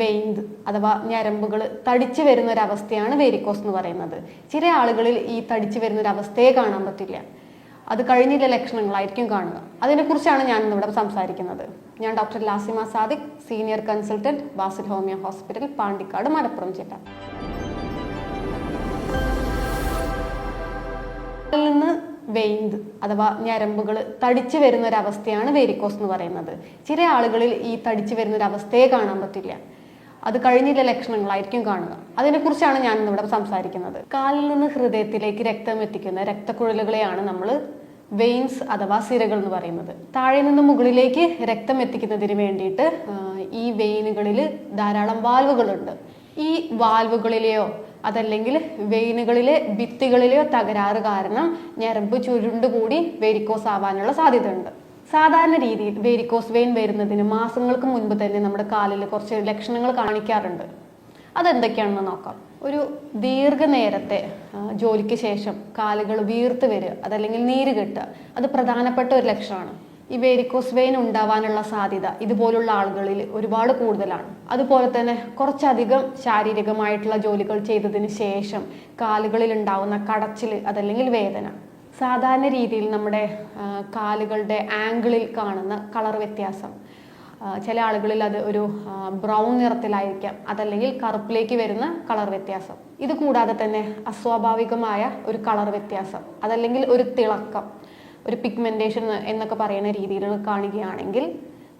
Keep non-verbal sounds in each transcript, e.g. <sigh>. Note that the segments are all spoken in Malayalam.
വെയിൻത് അഥവാ ഞരമ്പുകൾ തടിച്ചു വരുന്ന ഒരു അവസ്ഥയാണ് വേരിക്കോസ് എന്ന് പറയുന്നത്. ചില ആളുകളിൽ ഈ തടിച്ചു വരുന്ന ഒരു അവസ്ഥയെ കാണാൻ പറ്റില്ല. അത് കഴിഞ്ഞില്ല ലക്ഷണങ്ങളായിരിക്കും കാണുക. അതിനെക്കുറിച്ചാണ് ഞാൻ ഇന്നിവിടെ സംസാരിക്കുന്നത്. ഞാൻ doctor Lasima Sadiq senior consultant Basil homeo hospital Pandikkad Malappuram ജില്ല. നിന്ന് വെയിൻത് അഥവാ ഞരമ്പുകൾ തടിച്ചു വരുന്ന ഒരു അവസ്ഥയാണ് വേരിക്കോസ് എന്ന് പറയുന്നത്. ചില ആളുകളിൽ ഈ തടിച്ചു വരുന്ന ഒരു അവസ്ഥയെ കാണാൻ പറ്റില്ല. അത് കഴിഞ്ഞില്ല ലക്ഷണങ്ങളായിരിക്കും കാണുക. അതിനെക്കുറിച്ചാണ് ഞാൻ ഇന്നിവിടെ സംസാരിക്കുന്നത്. കാലിൽ നിന്ന് ഹൃദയത്തിലേക്ക് രക്തം എത്തിക്കുന്ന രക്തക്കുഴലുകളെയാണ് നമ്മൾ വെയിൻസ് അഥവാ സിരകൾ എന്ന് പറയുന്നത്. താഴെ നിന്ന് മുകളിലേക്ക് രക്തം എത്തിക്കുന്നതിന് വേണ്ടിയിട്ട് ഈ വെയിനുകളിൽ ധാരാളം വാൽവുകളുണ്ട് ഈ വാൽവുകളിലെയോ അതല്ലെങ്കിൽ വെയിനുകളിലെ ഭിത്തികളിലെയോ തകരാറ് കാരണം ഞരമ്പ് ചുരുണ്ടുകൂടി വെരിക്കോസ് ആവാനുള്ള സാധ്യതയുണ്ട്. സാധാരണ രീതിയിൽ വേരിക്കോസ് വെയിൻ വരുന്നതിന് മാസങ്ങൾക്ക് മുൻപ് തന്നെ നമ്മുടെ കാലിൽ കുറച്ച് ലക്ഷണങ്ങൾ കാണിക്കാറുണ്ട്. അതെന്തൊക്കെയാണെന്ന് നോക്കാം. ഒരു ദീർഘനേരത്തെ ജോലിക്ക് ശേഷം കാലുകൾ വീർത്ത് വരിക അതല്ലെങ്കിൽ നീര് കെട്ടുക അത് പ്രധാനപ്പെട്ട ഒരു ലക്ഷണമാണ്. ഈ വേരിക്കോസ് വെയിൻ ഉണ്ടാവാനുള്ള സാധ്യത ഇതുപോലുള്ള ആളുകളിൽ ഒരുപാട് കൂടുതലാണ്. അതുപോലെ തന്നെ കുറച്ചധികം ശാരീരികമായിട്ടുള്ള ജോലികൾ ചെയ്തതിന് ശേഷം കാലുകളിൽ ഉണ്ടാവുന്ന കടച്ചിൽ അതല്ലെങ്കിൽ വേദന. സാധാരണ രീതിയിൽ നമ്മുടെ കാലുകളുടെ ആംഗിളിൽ കാണുന്ന കളർ വ്യത്യാസം. ചില ആളുകളിൽ അത് ഒരു ബ്രൗൺ നിറത്തിലായിരിക്കാം. അതല്ലെങ്കിൽ കറുപ്പിലേക്ക് വരുന്ന കളർ വ്യത്യാസം. ഇത് കൂടാതെ തന്നെ അസ്വാഭാവികമായ ഒരു കളർ വ്യത്യാസം. അതല്ലെങ്കിൽ ഒരു തിളക്കം ഒരു പിഗ്മെന്റേഷൻ എന്നൊക്കെ പറയുന്ന രീതിയിൽ കാണുകയാണെങ്കിൽ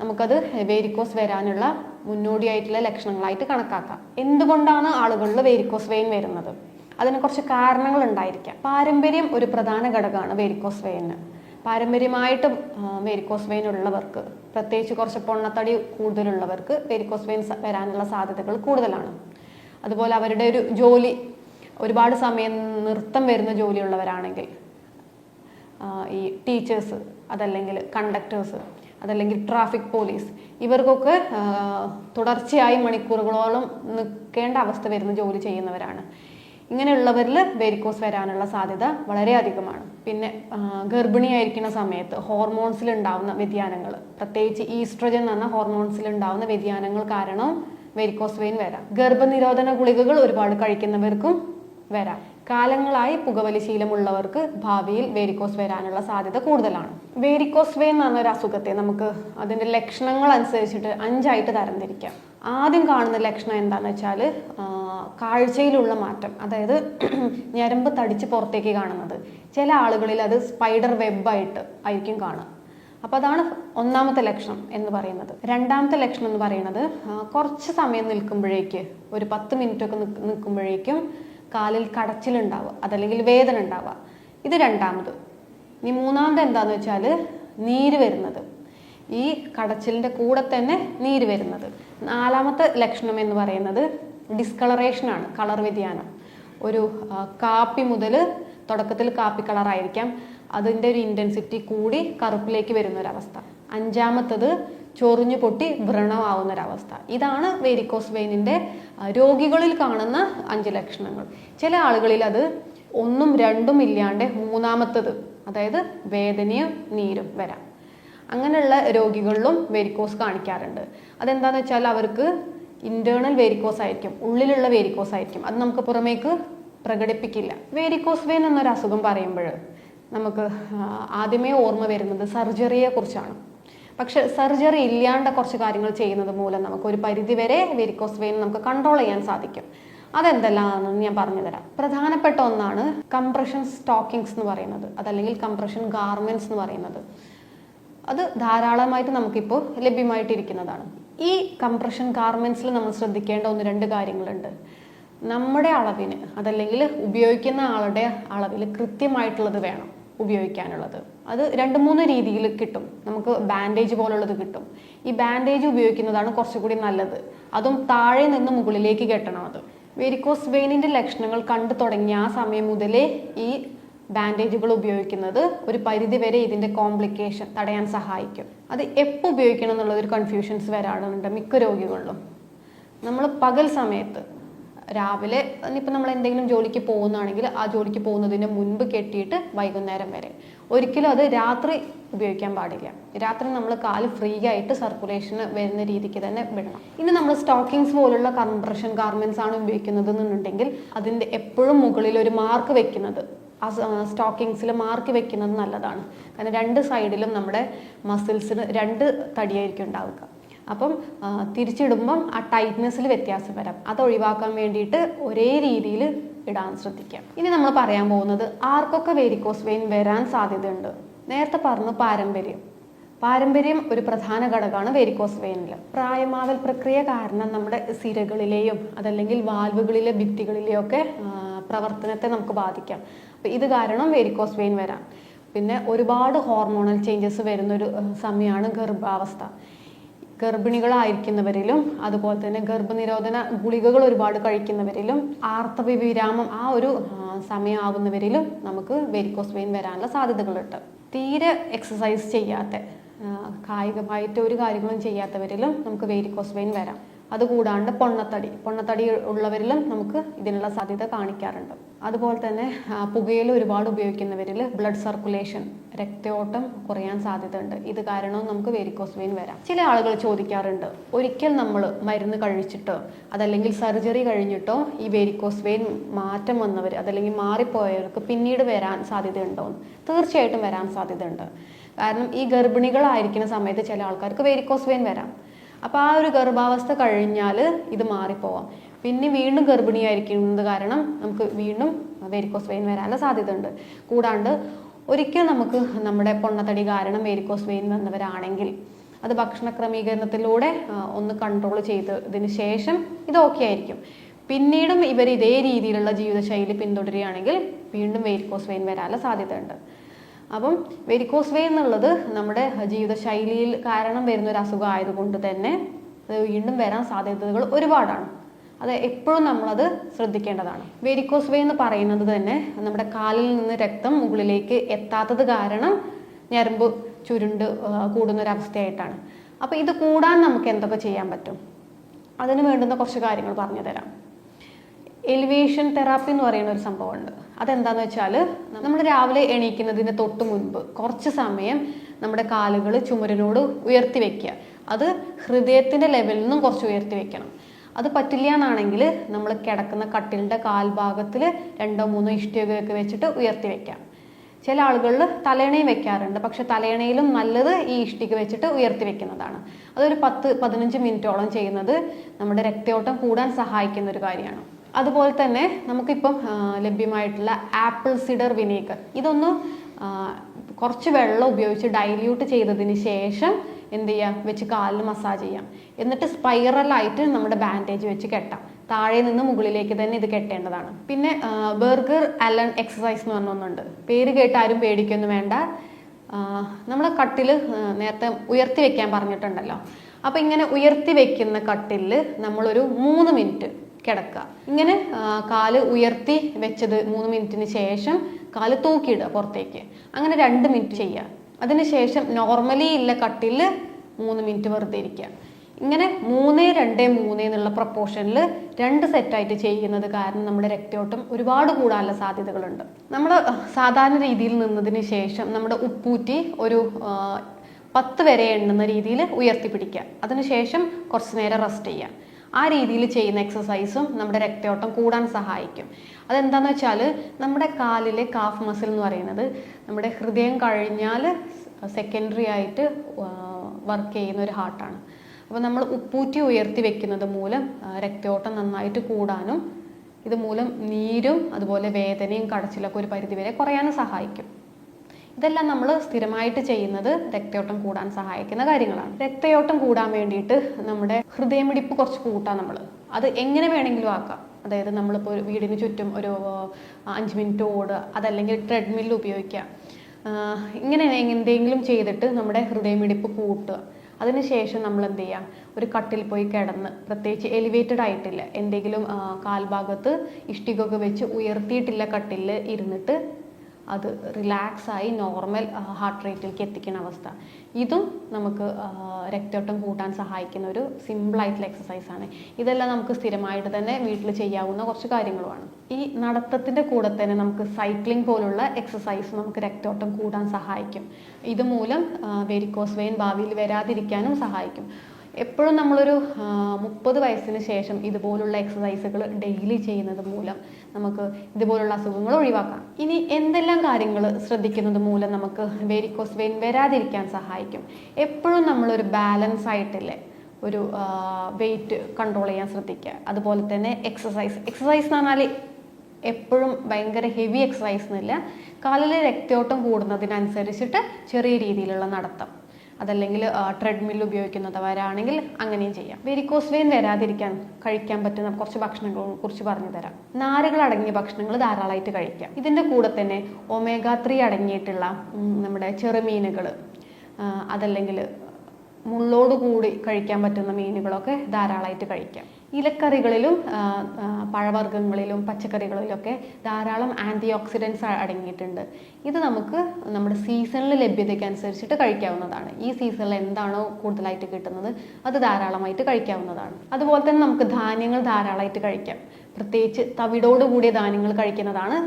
നമുക്കത് വേരിക്കോസ് വരാനുള്ള മുന്നോടിയായിട്ടുള്ള ലക്ഷണങ്ങളായിട്ട് കണക്കാക്കാം. എന്തുകൊണ്ടാണ് ആളുകളിൽ വേരിക്കോസ് വെയിൻ വരുന്നത്? അതിന് കുറച്ച് കാരണങ്ങൾ ഉണ്ടായിരിക്കാം പാരമ്പര്യം ഒരു പ്രധാന ഘടകമാണ് വേരിക്കോസ് വെയിന് പാരമ്പര്യമായിട്ടും വേരിക്കോസ് വെയിൻ ഉള്ളവർക്ക് പ്രത്യേകിച്ച് കുറച്ച് പൊണ്ണത്തടി കൂടുതലുള്ളവർക്ക് വേരിക്കോസ് വെയിൻ വരാനുള്ള സാധ്യതകൾ കൂടുതലാണ്. അതുപോലെ അവരുടെ ഒരു ജോലി ഒരുപാട് സമയം നൃത്തം വരുന്ന ജോലിയുള്ളവരാണെങ്കിൽ ഈ ടീച്ചേഴ്സ് അതല്ലെങ്കിൽ കണ്ടക്ടേഴ്സ് അതല്ലെങ്കിൽ ട്രാഫിക് പോലീസ് ഇവർക്കൊക്കെ തുടർച്ചയായി മണിക്കൂറുകളോളം നിൽക്കേണ്ട അവസ്ഥ വരുന്ന ജോലി ചെയ്യുന്നവരാണ്. ഇങ്ങനെയുള്ളവരിൽ വെരിക്കോസ് വരാനുള്ള സാധ്യത വളരെ അധികമാണ് പിന്നെ ഗർഭിണിയായിരിക്കുന്ന സമയത്ത് ഹോർമോൺസിൽ ഉണ്ടാവുന്ന വ്യതിയാനങ്ങൾ പ്രത്യേകിച്ച് ഈസ്ട്രജൻ എന്ന് പറഞ്ഞ ഹോർമോൺസിൽ വ്യതിയാനങ്ങൾ കാരണം വെരിക്കോസ് വെയിൻ വരാം. ഗർഭനിരോധന ഗുളികകൾ ഒരുപാട് കഴിക്കുന്നവർക്കും വരാം. കാലങ്ങളായി പുകവലി ശീലമുള്ളവർക്ക് ഭാവിയിൽ വേരിക്കോസ് വരാനുള്ള സാധ്യത കൂടുതലാണ്. വേരിക്കോസ് വെയിൻ എന്ന് പറഞ്ഞ ഒരു അസുഖത്തെ നമുക്ക് അതിന്റെ ലക്ഷണങ്ങൾ അനുസരിച്ചിട്ട് അഞ്ചായിട്ട് തരംതിരിക്കാം. ആദ്യം കാണുന്ന ലക്ഷണം എന്താണെന്ന് വെച്ചാൽ കാഴ്ചയിലുള്ള മാറ്റം. അതായത് <clears throat> ഞരമ്പ് തടിച്ച് പുറത്തേക്ക് കാണുന്നത്. ചില ആളുകളിൽ അത് സ്പൈഡർ വെബായിട്ട് ആയിരിക്കും കാണുക. അപ്പോൾ അതാണ് ഒന്നാമത്തെ ലക്ഷണം എന്ന് പറയുന്നത്. രണ്ടാമത്തെ ലക്ഷണം എന്ന് പറയുന്നത് കുറച്ച് സമയം നിൽക്കുമ്പോഴേക്ക് ഒരു പത്ത് മിനിറ്റ് ഒക്കെ നിൽക്കുമ്പോഴേക്കും കാലിൽ കടച്ചിലുണ്ടാവുക അതല്ലെങ്കിൽ വേദന ഉണ്ടാവുക. ഇത് രണ്ടാമത്. ഇനി മൂന്നാമത് എന്താന്ന് വെച്ചാൽ നീര് വരുന്നത്. ഈ കടച്ചിലിന്റെ കൂടെ തന്നെ നീര് വരുന്നത്. നാലാമത്തെ ലക്ഷണം എന്ന് പറയുന്നത് ഡിസ്കളറേഷൻ ആണ് കളർ വ്യതിയാനം. ഒരു കാപ്പി മുതൽ തുടക്കത്തിൽ കാപ്പി കളറായിരിക്കാം അതിന്റെ ഒരു ഇന്റൻസിറ്റി കൂടി കറുപ്പിലേക്ക് വരുന്ന ഒരവസ്ഥ അഞ്ചാമത്തത് ചൊറിഞ്ഞു പൊട്ടി വ്രണമാവുന്ന ഒരവസ്ഥ ഇതാണ് വേരിക്കോസ് വെയിനിന്റെ രോഗികളിൽ കാണുന്ന അഞ്ച് ലക്ഷണങ്ങൾ. ചില ആളുകളിൽ അത് ഒന്നും രണ്ടും ഇല്ലാണ്ട് മൂന്നാമത്തത് അതായത് വേദനയും നീരും വരാം. അങ്ങനെയുള്ള രോഗികളിലും വെരിക്കോസ് കാണിക്കാറുണ്ട്. അതെന്താണെന്ന് വെച്ചാൽ അവർക്ക് ഇന്റേണൽ വെരിക്കോസ് ആയിരിക്കും ഉള്ളിലുള്ള വെരിക്കോസ് ആയിരിക്കും. അത് നമുക്ക് പുറമേക്ക് പ്രകടിപ്പിക്കില്ല. വെരിക്കോസ് വെയിൻ എന്നൊരു അസുഖം പറയുമ്പോൾ നമുക്ക് ആദ്യമേ ഓർമ്മ വരുന്നത് സർജറിയെ കുറിച്ചാണ്. പക്ഷെ സർജറി ഇല്ലാണ്ട് കുറച്ച് കാര്യങ്ങൾ ചെയ്യുന്നത് മൂലം നമുക്ക് ഒരു പരിധിവരെ വെരിക്കോസ് വെയിൻ നമുക്ക് കൺട്രോൾ ചെയ്യാൻ സാധിക്കും. അതെന്തെല്ലാമാണെന്ന് ഞാൻ പറഞ്ഞുതരാം. പ്രധാനപ്പെട്ട ഒന്നാണ് കംപ്രഷൻ സ്റ്റോക്കിങ്സ് എന്ന് പറയുന്നത് അതല്ലെങ്കിൽ കംപ്രഷൻ ഗാർമെന്റ്സ് എന്ന് പറയുന്നത്. അത് ധാരാളമായിട്ട് നമുക്കിപ്പോൾ ലഭ്യമായിട്ടിരിക്കുന്നതാണ്. ഈ കംപ്രഷൻ ഗാർമെൻസിൽ നമ്മൾ ശ്രദ്ധിക്കേണ്ട ഒന്ന് രണ്ട് കാര്യങ്ങളുണ്ട്. നമ്മുടെ അളവിന് അതല്ലെങ്കിൽ ഉപയോഗിക്കുന്ന ആളുടെ അളവിൽ കൃത്യമായിട്ടുള്ളത് വേണം ഉപയോഗിക്കാനുള്ളത്. അത് രണ്ട് മൂന്ന് രീതിയിൽ കിട്ടും. നമുക്ക് ബാൻഡേജ് പോലുള്ളത് കിട്ടും. ഈ ബാൻഡേജ് ഉപയോഗിക്കുന്നതാണ് കുറച്ചുകൂടി നല്ലത്. അതും താഴെ നിന്ന് മുകളിലേക്ക് കെട്ടണം അത്. വെരിക്കോസ് വെയിനിന്റെ ലക്ഷണങ്ങൾ കണ്ടു തുടങ്ങിയ ആ സമയം മുതലേ ഈ ബാൻഡേജുകൾ ഉപയോഗിക്കുന്നത് ഒരു പരിധി വരെ ഇതിന്റെ കോംപ്ലിക്കേഷൻ തടയാൻ സഹായിക്കും. അത് എപ്പോൾ ഉപയോഗിക്കണം എന്നുള്ളൊരു ഒരു കൺഫ്യൂഷൻസ് വരാറുണ്ട് മിക്ക രോഗികളിലും. നമ്മൾ പകൽ സമയത്ത് രാവിലെ ഇപ്പം നമ്മൾ എന്തെങ്കിലും ജോലിക്ക് പോകുന്നതാണെങ്കിൽ ആ ജോലിക്ക് പോകുന്നതിന് മുൻപ് കെട്ടിയിട്ട് വൈകുന്നേരം വരെ. ഒരിക്കലും അത് രാത്രി ഉപയോഗിക്കാൻ പാടില്ല. രാത്രി നമ്മൾ കാൽ ഫ്രീ ആയിട്ട് സർക്കുലേഷന് വരുന്ന രീതിക്ക് തന്നെ വിടണം. ഇനി നമ്മൾ സ്റ്റോക്കിങ്സ് പോലുള്ള കംപ്രഷൻ ഗാർമെന്റ്സ് ആണ് ഉപയോഗിക്കുന്നത് എന്നുണ്ടെങ്കിൽ അതിന്റെ എപ്പോഴും മുകളിൽ ഒരു മാർക്ക് വെക്കുന്നത് സ്റ്റോക്കിങ്സിൽ മാർക്ക് വെക്കുന്നത് നല്ലതാണ്. കാരണം രണ്ട് സൈഡിലും നമ്മുടെ മസിൽസിന് രണ്ട് തടിയായിരിക്കും ഉണ്ടാവുക. അപ്പം തിരിച്ചിടുമ്പം ആ ടൈറ്റ്നെസ്സിൽ വ്യത്യാസം വരാം. അത് ഒഴിവാക്കാൻ വേണ്ടിയിട്ട് ഒരേ രീതിയിൽ ഇടാൻ ശ്രദ്ധിക്കാം. ഇനി നമ്മൾ പറയാൻ പോകുന്നത് ആർക്കൊക്കെ വേരിക്കോസ് വെയിൻ വരാൻ സാധ്യതയുണ്ട്? നേരത്തെ പറഞ്ഞു പാരമ്പര്യം. പാരമ്പര്യം ഒരു പ്രധാന ഘടകമാണ് വേരിക്കോസ് വെയിനിൽ പ്രായമാവൽ പ്രക്രിയ കാരണം നമ്മുടെ സിരകളിലെയും അതല്ലെങ്കിൽ വാൽവുകളിലെ ഭിത്തികളിലെയും ഒക്കെ പ്രവർത്തനത്തെ നമുക്ക് ബാധിക്കാം. അപ്പം ഇത് കാരണം വെരിക്കോസ് വെയിൻ വരാം. പിന്നെ ഒരുപാട് ഹോർമോണൽ ചേഞ്ചസ് വരുന്നൊരു സമയമാണ് ഗർഭാവസ്ഥ. ഗർഭിണികളായിരിക്കുന്നവരിലും അതുപോലെ തന്നെ ഗർഭനിരോധന ഗുളികകൾ ഒരുപാട് കഴിക്കുന്നവരിലും ആർത്തവ വിരാമം ആ ഒരു സമയമാകുന്നവരിലും നമുക്ക് വെരിക്കോസ് വെയിൻ വരാനുള്ള സാധ്യതകളുണ്ട്. തീരെ എക്സസൈസ് ചെയ്യാത്ത കായികമായിട്ട് ഒരു കാര്യങ്ങളും ചെയ്യാത്തവരിലും നമുക്ക് വെരിക്കോസ് വെയിൻ വരാം. അതുകൂടാണ്ട് പൊണ്ണത്തടി. പൊണ്ണത്തടി ഉള്ളവരിലും നമുക്ക് ഇതിനുള്ള സാധ്യത കാണിക്കാറുണ്ട്. അതുപോലെ തന്നെ പുകയിൽ ഒരുപാട് ഉപയോഗിക്കുന്നവരിൽ ബ്ലഡ് സർക്കുലേഷൻ രക്തയോട്ടം കുറയാൻ സാധ്യതയുണ്ട്. ഇത് കാരണവും നമുക്ക് വേരിക്കോസ് വെയിൻ വരാം. ചില ആളുകൾ ചോദിക്കാറുണ്ട് ഒരിക്കൽ നമ്മൾ മരുന്ന് കഴിച്ചിട്ടോ അതല്ലെങ്കിൽ സർജറി കഴിഞ്ഞിട്ടോ ഈ വേരിക്കോസ് വെയിൻ മാറ്റം വന്നവർ അതല്ലെങ്കിൽ മാറിപ്പോയവർക്ക് പിന്നീട് വരാൻ സാധ്യതയുണ്ടോ? തീർച്ചയായിട്ടും വരാൻ സാധ്യതയുണ്ട്. കാരണം ഈ ഗർഭിണികളായിരിക്കുന്ന സമയത്ത് ചില ആൾക്കാർക്ക് വേരിക്കോസ് വെയിൻ വരാം. അപ്പോൾ ആ ഒരു ഗർഭാവസ്ഥ കഴിഞ്ഞാൽ ഇത് മാറിപ്പോവാം. പിന്നെ വീണ്ടും ഗർഭിണിയായിരിക്കുന്നത് കാരണം നമുക്ക് വീണ്ടും വേരിക്കോസ് വെയിൻ വരാനുള്ള സാധ്യതയുണ്ട്. കൂടാണ്ട് ഒരിക്കൽ നമുക്ക് നമ്മുടെ പൊണ്ണത്തടി കാരണം വേരിക്കോസ് വെയിൻ വന്നവരാണെങ്കിൽ അത് ഭക്ഷണ ക്രമീകരണത്തിലൂടെ ഒന്ന് കൺട്രോൾ ചെയ്തതിന് ശേഷം ഇത് ഓക്കെ ആയിരിക്കും. പിന്നീടും ഇവർ ഇതേ രീതിയിലുള്ള ജീവിതശൈലി പിന്തുടരുകയാണെങ്കിൽ വീണ്ടും വേരിക്കോസ് വെയിൻ വരാനുള്ള സാധ്യതയുണ്ട്. അപ്പം വെരിക്കോസ് വേ എന്നുള്ളത് നമ്മുടെ ജീവിതശൈലിയിൽ കാരണം വരുന്ന ഒരു അസുഖം ആയതുകൊണ്ട് തന്നെ വീണ്ടും വരാൻ സാധ്യതകൾ ഒരുപാടാണ്. അത് എപ്പോഴും നമ്മളത് ശ്രദ്ധിക്കേണ്ടതാണ്. വെരിക്കോസ് വേ എന്ന് പറയുന്നത് തന്നെ നമ്മുടെ കാലിൽ നിന്ന് രക്തം മുകളിലേക്ക് എത്താത്തത് കാരണം ഞരമ്പ് ചുരുണ്ട് കൂടുന്ന ഒരു അവസ്ഥയായിട്ടാണ്. അപ്പോൾ ഇത് കൂടാൻ നമുക്ക് എന്തൊക്കെ ചെയ്യാൻ പറ്റും? അതിന് വേണ്ടുന്ന കുറച്ച് കാര്യങ്ങൾ പറഞ്ഞു തരാം എലിവേഷൻ തെറാപ്പി എന്ന് പറയുന്ന ഒരു സംഭവമുണ്ട്. അതെന്താന്ന് വെച്ചാൽ നമ്മൾ രാവിലെ എണീക്കുന്നതിന് തൊട്ട് മുൻപ് കുറച്ച് സമയം നമ്മുടെ കാലുകൾ ചുമരിനോട് ഉയർത്തി വെക്കുക. അത് ഹൃദയത്തിന്റെ ലെവലിൽ നിന്നും കുറച്ച് ഉയർത്തി വെക്കണം. അത് പറ്റില്ല എന്നാണെങ്കിൽ നമ്മൾ കിടക്കുന്ന കട്ടിലിന്റെ കാൽഭാഗത്തിൽ രണ്ടോ മൂന്നോ ഇഷ്ടികയൊക്കെ വെച്ചിട്ട് ഉയർത്തി വെക്കാം. ചില ആളുകളിൽ തലയണയും വെക്കാറുണ്ട്. പക്ഷെ തലയണയിലും നല്ലത് ഈ ഇഷ്ടിക വെച്ചിട്ട് ഉയർത്തി വെക്കുന്നതാണ്. അതൊരു പത്ത് പതിനഞ്ച് മിനിറ്റോളം ചെയ്യുന്നത് നമ്മുടെ രക്തയോട്ടം കൂടാൻ സഹായിക്കുന്ന ഒരു കാര്യമാണ്. അതുപോലെ തന്നെ നമുക്കിപ്പം ലഭ്യമായിട്ടുള്ള ആപ്പിൾ സിഡർ വിനീഗർ. ഇതൊന്ന് കുറച്ച് വെള്ളം ഉപയോഗിച്ച് ഡൈല്യൂട്ട് ചെയ്തതിന് ശേഷം എന്ത് ചെയ്യുക വെച്ച് കാലിൽ മസാജ് ചെയ്യാം. എന്നിട്ട് സ്പൈറലായിട്ട് നമ്മുടെ ബാൻഡേജ് വെച്ച് കെട്ടാം. താഴെ നിന്ന് മുകളിലേക്ക് തന്നെ ഇത് കെട്ടേണ്ടതാണ്. പിന്നെ ബർഗർ അലൺ എക്സസൈസ് എന്ന് പറഞ്ഞ ഒന്നുണ്ട്. പേര് കേട്ട് ആരും പേടിക്കൊന്നും വേണ്ട. നമ്മളെ കട്ടിൽ നേരത്തെ ഉയർത്തി വെക്കാൻ പറഞ്ഞിട്ടുണ്ടല്ലോ. അപ്പോൾ ഇങ്ങനെ ഉയർത്തി വെക്കുന്ന കട്ടിലിൽ നമ്മളൊരു മൂന്ന് മിനിറ്റ് കിടക്കുക. ഇങ്ങനെ കാൽ ഉയർത്തി വെച്ചത് മൂന്ന് മിനിറ്റിന് ശേഷം കാൽ തൂക്കിയിടുക പുറത്തേക്ക്. അങ്ങനെ രണ്ട് മിനിറ്റ് ചെയ്യുക. അതിനുശേഷം നോർമലി ഇല്ല കട്ടിൽ മൂന്ന് മിനിറ്റ് വെറുതെ ഇരിക്കുക. ഇങ്ങനെ മൂന്ന് രണ്ട് മൂന്ന് എന്നുള്ള പ്രപ്പോർഷനിൽ രണ്ട് സെറ്റായിട്ട് ചെയ്യുന്നത് കാരണം നമ്മുടെ രക്തയോട്ടം ഒരുപാട് കൂടാനുള്ള സാധ്യതകളുണ്ട്. നമ്മൾ സാധാരണ രീതിയിൽ നിന്നതിന് ശേഷം നമ്മുടെ ഉപ്പൂറ്റി ഒരു പത്ത് വരെ എണ്ണുന്ന രീതിയിൽ ഉയർത്തിപ്പിടിക്കുക. അതിനുശേഷം കുറച്ച് നേരം റെസ്റ്റ് ചെയ്യുക. ആ രീതിയിൽ ചെയ്യുന്ന എക്സസൈസും നമ്മുടെ രക്തയോട്ടം കൂടാൻ സഹായിക്കും. അതെന്താണെന്ന് വെച്ചാൽ നമ്മുടെ കാലിലെ കാഫ് മസിൽ എന്ന് പറയുന്നത് നമ്മുടെ ഹൃദയം കഴിഞ്ഞാൽ സെക്കൻഡറി ആയിട്ട് വർക്ക് ചെയ്യുന്ന ഒരു ഹാർട്ടാണ് അപ്പോൾ നമ്മൾ ഉപ്പൂറ്റി ഉയർത്തി വെക്കുന്നത് മൂലം രക്തയോട്ടം നന്നായിട്ട് കൂടാനും ഇതുമൂലം നീരും അതുപോലെ വേദനയും കടച്ചിലൊക്കെ ഒരു പരിധിവരെ കുറയാനും സഹായിക്കും. ഇതെല്ലാം നമ്മൾ സ്ഥിരമായിട്ട് ചെയ്യുന്നത് രക്തയോട്ടം കൂടാൻ സഹായിക്കുന്ന കാര്യങ്ങളാണ്. രക്തയോട്ടം കൂടാൻ വേണ്ടിയിട്ട് നമ്മുടെ ഹൃദയമിടിപ്പ് കുറച്ച് കൂട്ടാം നമ്മൾ അത് എങ്ങനെ വേണമെങ്കിലും ആക്കാം. അതായത് നമ്മളിപ്പോൾ വീടിന് ചുറ്റും ഒരു അഞ്ച് മിനിറ്റ് ഓടുക അതല്ലെങ്കിൽ ട്രെഡ്മില്ല് ഉപയോഗിക്കുക ഇങ്ങനെ എന്തെങ്കിലും ചെയ്തിട്ട് നമ്മുടെ ഹൃദയമിടിപ്പ് കൂട്ടുക. അതിനുശേഷം നമ്മൾ എന്ത് ചെയ്യുക ഒരു കട്ടിൽ പോയി കിടന്ന് പ്രത്യേകിച്ച് എലിവേറ്റഡ് ആയിട്ടില്ല എന്തെങ്കിലും കാൽഭാഗത്ത് ഇഷ്ടികൊക്കെ വെച്ച് ഉയർത്തിയിട്ടില്ല കട്ടിലിൽ ഇരുന്നിട്ട് അത് റിലാക്സ് ആയി നോർമൽ ഹാർട്ട് റേറ്റിലേക്ക് എത്തിക്കുന്ന അവസ്ഥ. ഇതും നമുക്ക് രക്തയോട്ടം കൂട്ടാൻ സഹായിക്കുന്ന ഒരു സിമ്പിൾ ആയിട്ടുള്ള എക്സസൈസ് ആണ്. ഇതെല്ലാം നമുക്ക് സ്ഥിരമായിട്ട് തന്നെ വീട്ടിൽ ചെയ്യാവുന്ന കുറച്ച് കാര്യങ്ങളുമാണ്. ഈ നടത്തത്തിന്റെ കൂടെ തന്നെ നമുക്ക് സൈക്ലിംഗ് പോലുള്ള എക്സസൈസ് നമുക്ക് രക്തയോട്ടം കൂടാൻ സഹായിക്കും. ഇതുമൂലം വെരിക്കോസ് വെയിൻ ഭാവിയിൽ വരാതിരിക്കാനും സഹായിക്കും. എപ്പോഴും നമ്മളൊരു മുപ്പത് വയസ്സിന് ശേഷം ഇതുപോലുള്ള എക്സസൈസുകൾ ഡെയിലി ചെയ്യുന്നത് മൂലം നമുക്ക് ഇതുപോലുള്ള അസുഖങ്ങൾ ഒഴിവാക്കാം. ഇനി എന്തെല്ലാം കാര്യങ്ങൾ ശ്രദ്ധിക്കുന്നത് മൂലം നമുക്ക് വെരിക്കോസ് വെയിൻ വരാതിരിക്കാൻ സഹായിക്കും? എപ്പോഴും നമ്മളൊരു ബാലൻസ് ആയിട്ടില്ലേ ഒരു വെയിറ്റ് കൺട്രോൾ ചെയ്യാൻ ശ്രദ്ധിക്കുക. അതുപോലെ തന്നെ എക്സസൈസ് എക്സസൈസ് എന്ന് പറഞ്ഞാൽ എപ്പോഴും ഭയങ്കര ഹെവി എക്സസൈസ് എന്നില്ല കാലിലെ രക്തയോട്ടം കൂടുന്നതിനനുസരിച്ചിട്ട് ചെറിയ രീതിയിലുള്ള നടത്തം. അതല്ലെങ്കിൽ ട്രെഡ്മിൽ ഉപയോഗിക്കുന്നവരാണെങ്കിൽ അങ്ങനെയും ചെയ്യാം. വെരിക്കോസ് വെയിൻ വരാതിരിക്കാൻ കഴിക്കാൻ പറ്റുന്ന കുറച്ച് ഭക്ഷണങ്ങളെ കുറിച്ച് പറഞ്ഞു തരാം. നാരുകൾ അടങ്ങിയ ഭക്ഷണങ്ങൾ ധാരാളമായിട്ട് കഴിക്കാം. ഇതിന്റെ കൂടെ തന്നെ ഒമേഗ ത്രീ അടങ്ങിയിട്ടുള്ള നമ്മുടെ ചെറുമീനുകൾ അതല്ലെങ്കിൽ മുള്ളോട് കൂടി കഴിക്കാൻ പറ്റുന്ന മീനുകളൊക്കെ ധാരാളമായിട്ട് കഴിക്കാം. ഇലക്കറികളിലും പഴവർഗങ്ങളിലും പച്ചക്കറികളിലൊക്കെ ധാരാളം ആന്റി ഓക്സിഡൻസ് അടങ്ങിയിട്ടുണ്ട്. ഇത് നമുക്ക് നമ്മുടെ സീസണിൽ ലഭ്യതയ്ക്ക് അനുസരിച്ചിട്ട് കഴിക്കാവുന്നതാണ്. ഈ സീസണിൽ എന്താണോ കൂടുതലായിട്ട് കിട്ടുന്നത് അത് ധാരാളമായിട്ട് കഴിക്കാവുന്നതാണ്. അതുപോലെ തന്നെ നമുക്ക് ധാന്യങ്ങൾ ധാരാളമായിട്ട് കഴിക്കാം. പ്രത്യേകിച്ച് തവിടോട് കൂടിയ ധാന്യങ്ങൾ കഴിക്കുന്നതാണ്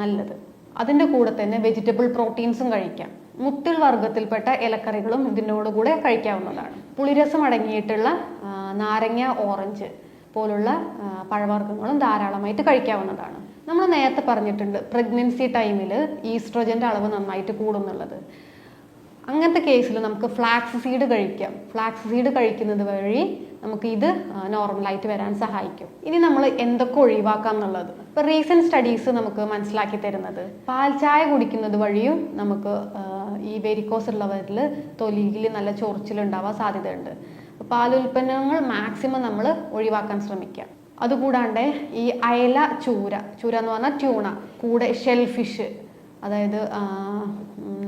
നല്ലത്. അതിന്റെ കൂടെ തന്നെ വെജിറ്റബിൾ പ്രോട്ടീൻസും കഴിക്കാം. മുട്ടിൽ വർഗത്തിൽപ്പെട്ട ഇലക്കറികളും ഇതിനോട് കൂടെ കഴിക്കാവുന്നതാണ്. പുളിരസം അടങ്ങിയിട്ടുള്ള നാരങ്ങ ഓറഞ്ച് പോലുള്ള പഴവർഗങ്ങളും ധാരാളമായിട്ട് കഴിക്കാവുന്നതാണ്. നമ്മൾ നേരത്തെ പറഞ്ഞിട്ടുണ്ട് പ്രഗ്നൻസി ടൈമിൽ ഈസ്ട്രോജന്റെ അളവ് നന്നായിട്ട് കൂടുന്നുള്ളത്. അങ്ങനത്തെ കേസിൽ നമുക്ക് ഫ്ലാക്സ് സീഡ് കഴിക്കാം. ഫ്ലാക്സ് സീഡ് കഴിക്കുന്നത് വഴി നമുക്ക് ഇത് നോർമലായിട്ട് വരാൻ സഹായിക്കും. ഇനി നമ്മൾ എന്തൊക്കെ ഒഴിവാക്കാം എന്നുള്ളത്. ഇപ്പൊ റീസെന്റ് സ്റ്റഡീസ് നമുക്ക് മനസ്സിലാക്കി തരുന്നത്. പാൽ ചായ കുടിക്കുന്നത് വഴിയും നമുക്ക് ഈ വെരിക്കോസ് ഉള്ളവരിൽ തൊലിയിൽ നല്ല ചൊറിച്ചിലുണ്ടാവാൻ സാധ്യതയുണ്ട്. പാലുൽപ്പന്നങ്ങൾ മാക്സിമം നമ്മൾ ഒഴിവാക്കാൻ ശ്രമിക്കുക അതുകൂടാണ്ട് ഈ അയല ചൂര ചൂര എന്ന് പറഞ്ഞാൽ ട്യൂണ കൂടെ ഷെൽ ഫിഷ് അതായത്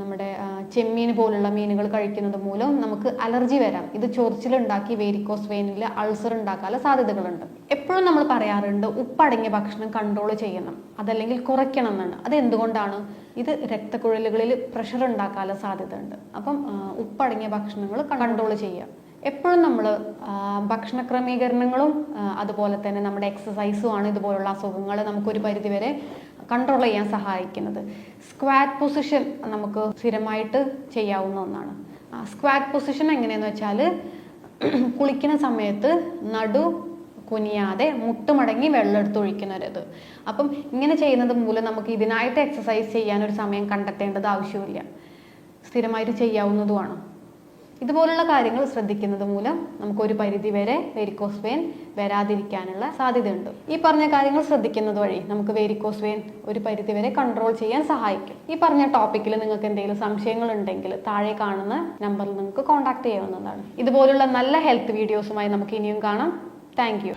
നമ്മുടെ ചെമ്മീൻ പോലുള്ള മീനുകൾ കഴിക്കുന്നത് മൂലം നമുക്ക് അലർജി വരാം. ഇത് ചൊറിച്ചിലുണ്ടാക്കി വേരിക്കോസ് വെയിനിൽ അൾസർ ഉണ്ടാക്കാനുള്ള സാധ്യതകളുണ്ട്. എപ്പോഴും നമ്മൾ പറയാറുണ്ട് ഉപ്പടങ്ങിയ ഭക്ഷണം കൺട്രോൾ ചെയ്യണം. അതല്ലെങ്കിൽ കുറയ്ക്കണം എന്നാണ്. അത് എന്തുകൊണ്ടാണ്? ഇത് രക്തക്കുഴലുകളിൽ പ്രഷർ ഉണ്ടാക്കാനുള്ള സാധ്യതയുണ്ട്. അപ്പം ഉപ്പടങ്ങിയ ഭക്ഷണങ്ങൾ കൺട്രോൾ ചെയ്യുക. എപ്പോഴും നമ്മൾ ഭക്ഷണ ക്രമീകരണങ്ങളും അതുപോലെ തന്നെ നമ്മുടെ എക്സസൈസും ആണ് ഇതുപോലുള്ള അസുഖങ്ങൾ നമുക്കൊരു പരിധിവരെ കൺട്രോൾ ചെയ്യാൻ സഹായിക്കുന്നത്. സ്ക്വാറ്റ് പൊസിഷൻ നമുക്ക് സ്ഥിരമായിട്ട് ചെയ്യാവുന്ന ഒന്നാണ്. സ്ക്വാറ്റ് പൊസിഷൻ എങ്ങനെയെന്ന് വെച്ചാൽ <clears throat> കുളിക്കുന്ന സമയത്ത് നടു കുനിയാതെ മുട്ടുമടങ്ങി വെള്ളം എടുത്ത് ഒഴിക്കുന്നൊരിത്. അപ്പം ഇങ്ങനെ ചെയ്യുന്നത് മൂലം നമുക്ക് ഇതിനായിട്ട് എക്സസൈസ് ചെയ്യാനൊരു സമയം കണ്ടെത്തേണ്ടത് ആവശ്യമില്ല. സ്ഥിരമായിട്ട് ചെയ്യാവുന്നതുമാണ്. ഇതുപോലുള്ള കാര്യങ്ങൾ ശ്രദ്ധിക്കുന്നത് മൂലം നമുക്ക് ഒരു പരിധി വരെ വെരിക്കോസ് വെയിൻ വരാതിരിക്കാനുള്ള സാധ്യതയുണ്ട്. ഈ പറഞ്ഞ കാര്യങ്ങൾ ശ്രദ്ധിക്കുന്നത് വഴി നമുക്ക് വെരിക്കോസ് വെയിൻ ഒരു പരിധി വരെ കൺട്രോൾ ചെയ്യാൻ സഹായിക്കും. ഈ പറഞ്ഞ ടോപ്പിക്കിൽ നിങ്ങൾക്ക് എന്തെങ്കിലും സംശയങ്ങൾ ഉണ്ടെങ്കിൽ താഴെ കാണുന്ന നമ്പറിൽ നിങ്ങൾക്ക് കോൺടാക്ട് ചെയ്യാവുന്നതാണ്. ഇതുപോലുള്ള നല്ല ഹെൽത്ത് വീഡിയോസുമായി നമുക്ക് ഇനിയും കാണാം. താങ്ക്